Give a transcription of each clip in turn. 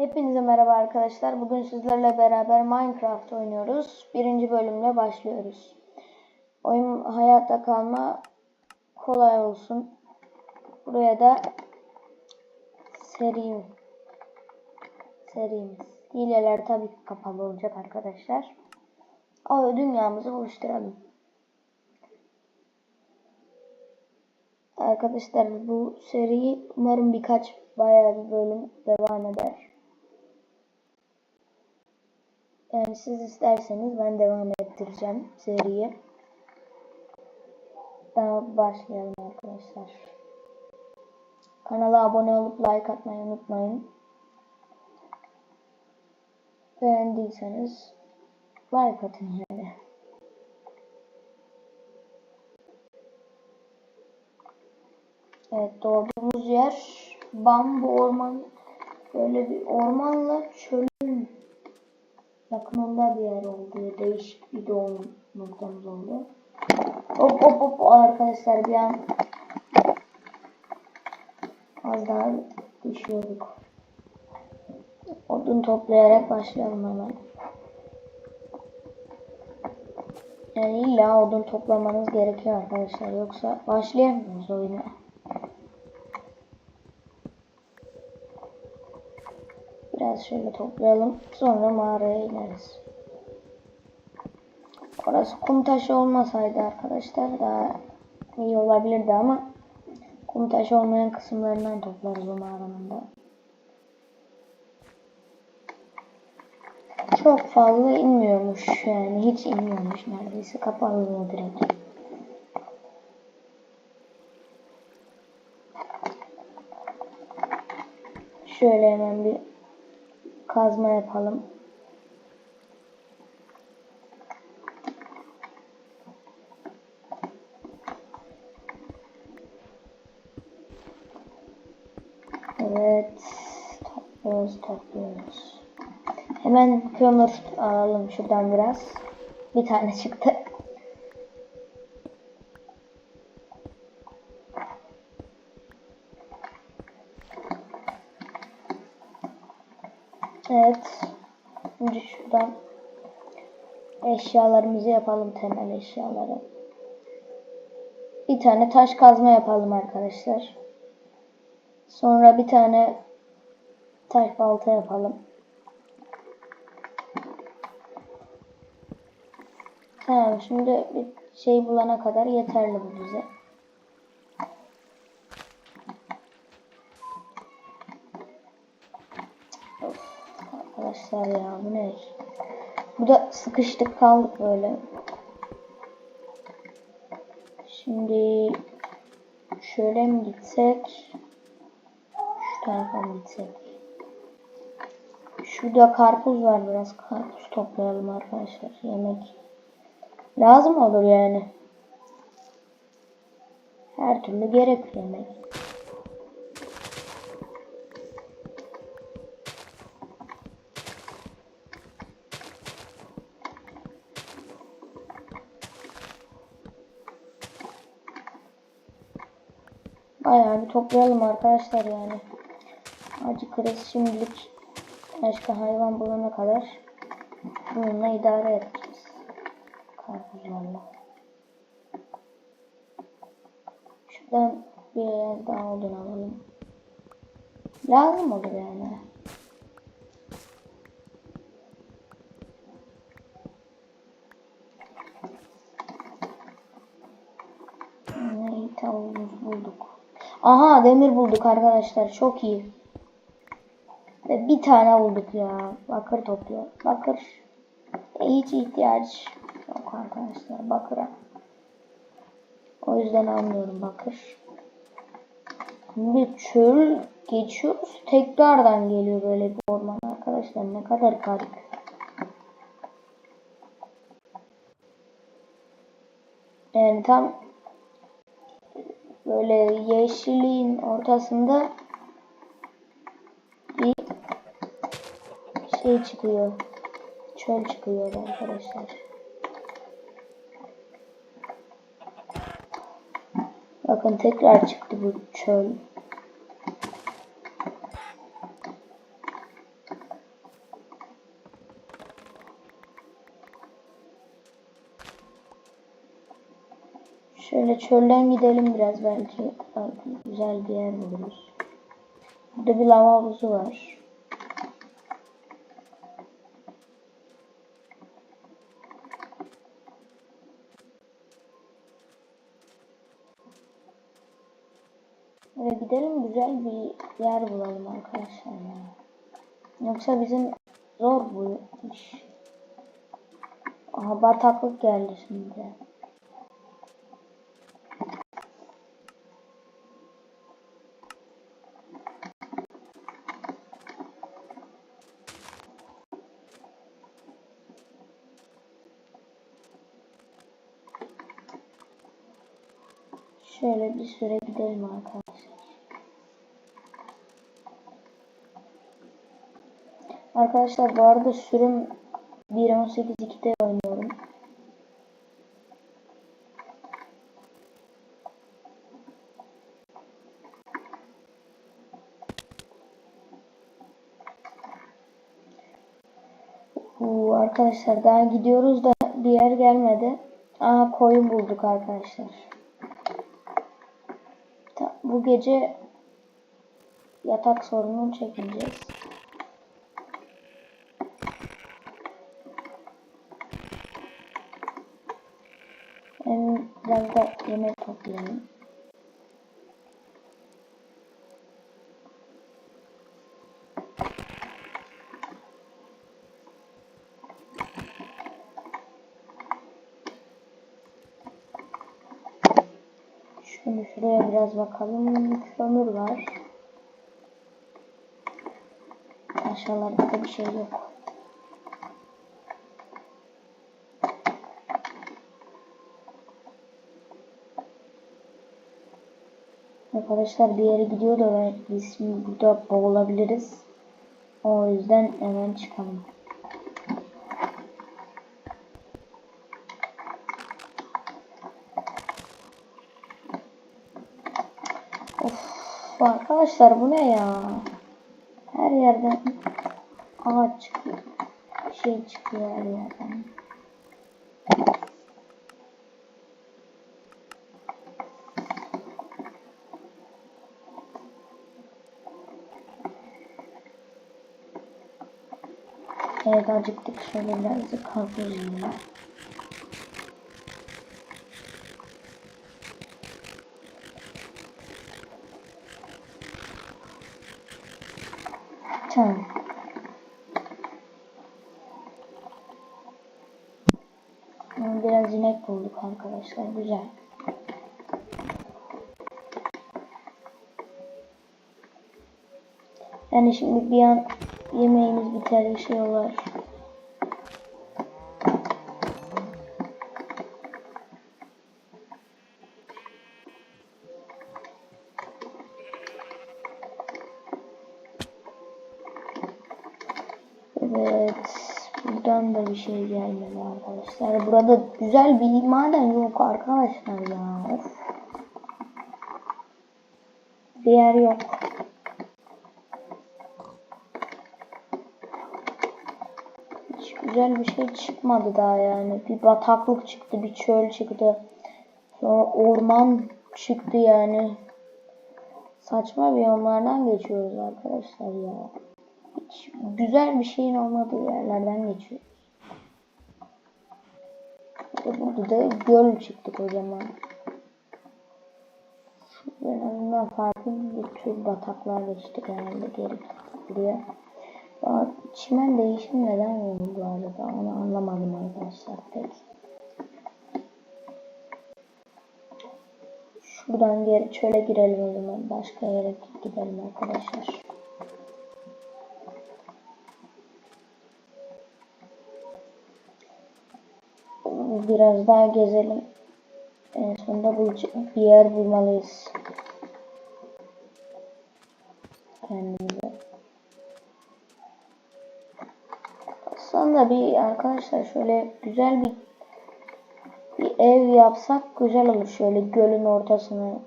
Hepinize merhaba arkadaşlar. Bugün sizlerle beraber Minecraft oynuyoruz. Birinci bölümle başlıyoruz. Oyun hayatta kalma kolay olsun. Buraya da seri serimiz. Hileler tabii ki kapalı olacak arkadaşlar. O dünyamızı oluşturalım. Arkadaşlar bu seriyi umarım birkaç bayağı bir bölüm devam eder. Yani siz isterseniz ben devam ettireceğim seriyi. Daha başlayalım arkadaşlar. Kanala abone olup like atmayı unutmayın. Beğendiyseniz like atın yani. Evet doğduğumuz yer bambu orman böyle bir ormanla çölün yakınında bir yer oldu. Değişik bir doğum noktamız oldu. Hop hop hop arkadaşlar bir an az daha düşüyorduk. Odun toplayarak başlayalım hemen. Yani illa odun toplamanız gerekiyor arkadaşlar. Yoksa başlayamıyoruz oyuna. Şöyle toplayalım. Sonra mağaraya ineriz. Orası kum taşı olmasaydı arkadaşlar daha iyi olabilirdi ama kum taşı olmayan kısımlarından toplarız o mağaranın da. Çok fazla inmiyormuş yani hiç inmiyormuş neredeyse kapalı direkt. Şöyle hemen bir kazma yapalım. Evet. Topluyoruz, topluyoruz. Hemen kömür alalım şuradan biraz. Bir tane çıktı. Evet. Şimdi şuradan eşyalarımızı yapalım temel eşyaları. Bir tane taş kazma yapalım arkadaşlar. Sonra bir tane taş balta yapalım. Tamam şimdi bir şey bulana kadar yeterli bu bize. Arkadaşlar ya bu ne? Burada sıkıştık kaldık böyle. Şimdi şöyle mi gitsek? Şu tarafa mı gitsek? Şurada karpuz var biraz karpuz toplayalım arkadaşlar. Yemek lazım olur yani. Her türlü gerek yemek. Toplayalım arkadaşlar yani. Acı kriz şimdilik başka hayvan bulana kadar bununla idare edeceğiz. Karpuzlarla. Şuradan bir yer daha odun alalım. Lazım olur yani. Ne tavuğumuzu bulduk. Aha demir bulduk arkadaşlar. Çok iyi. Ve bir tane bulduk ya. Bakır topluyor. Bakır. E, hiç ihtiyaç yok arkadaşlar bakıra. O yüzden almıyorum bakır. Şimdi çöl geçiyoruz. Tekrardan geliyor böyle bir orman arkadaşlar. Ne kadar garip. Yani tam böyle yeşilliğin ortasında bir şey çıkıyor. Çöl çıkıyor arkadaşlar. Bakın tekrar çıktı bu çöl. Şöyle çölden gidelim biraz belki, güzel bir yer buluruz. Burada bir lava havuzu var. Böyle gidelim güzel bir yer bulalım arkadaşlar ya. Yoksa bizim zor bu iş. Aha bataklık geldi şimdi. Şöyle bir süre gidelim arkadaşlar. Arkadaşlar bu arada sürüm 1.18.2'de oynuyorum. Bu arkadaşlar daha gidiyoruz da bir yer gelmedi. Aa koyun bulduk arkadaşlar. Bu gece yatak sorununu çekeceğiz. Hem biraz da yemek toplayalım. Şöyle şuraya biraz bakalım. Kömür var. Aşağılarda da bir şey yok. Arkadaşlar bir yere gidiyor da biz şimdi burada boğulabiliriz. O yüzden hemen çıkalım. Of arkadaşlar bu ne ya? Her yerden ağaç çıkıyor. Şey çıkıyor her yerden. Evet acıktık şöyle birazcık karpuz yiyelim. Tamam. Hmm, Biraz inek bulduk arkadaşlar. Güzel. Yani şimdi bir an yemeğimiz biter bir Buradan da bir şey gelmedi arkadaşlar. Burada güzel bir maden yok arkadaşlar ya. Of. Bir yer yok. Hiç güzel bir şey çıkmadı daha yani. Bir bataklık çıktı, bir çöl çıktı. Sonra orman çıktı yani. Saçma biyomlardan geçiyoruz arkadaşlar ya. Hiç güzel bir şeyin olmadığı yerlerden geçiyoruz. Burada da göl çıktı kocaman. Şu en azından farklı bir tür bataklar geçti herhalde geri buraya. Aa, çimen değişim neden oldu bu arada onu anlamadım arkadaşlar pek. Şuradan geri çöle girelim o zaman. Başka yere gidelim arkadaşlar. Biraz daha gezelim. En sonunda bir yer bulmalıyız. Kendimize. Aslında bir arkadaşlar şöyle güzel bir bir ev yapsak güzel olur. Şöyle gölün ortasına.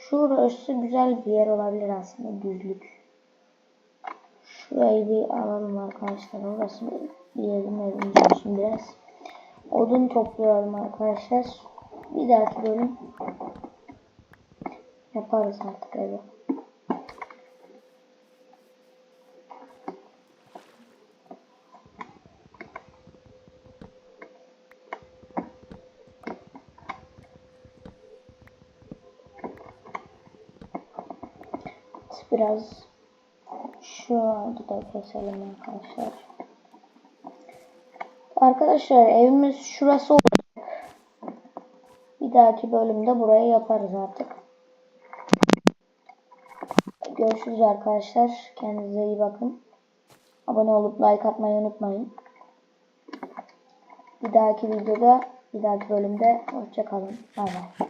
Şurası güzel bir yer olabilir aslında düzlük. Şurayı bir alalım arkadaşlar. Orası bir yerim evimiz olsun biraz. Odun toplayalım arkadaşlar. Bir dahaki bölüm yaparız artık evi. Biraz şu ağacı da keselim arkadaşlar. Arkadaşlar evimiz şurası olacak. Bir dahaki bölümde burayı yaparız artık. Görüşürüz arkadaşlar. Kendinize iyi bakın. Abone olup like atmayı unutmayın. Bir dahaki videoda, bir dahaki bölümde hoşçakalın. Bay bay.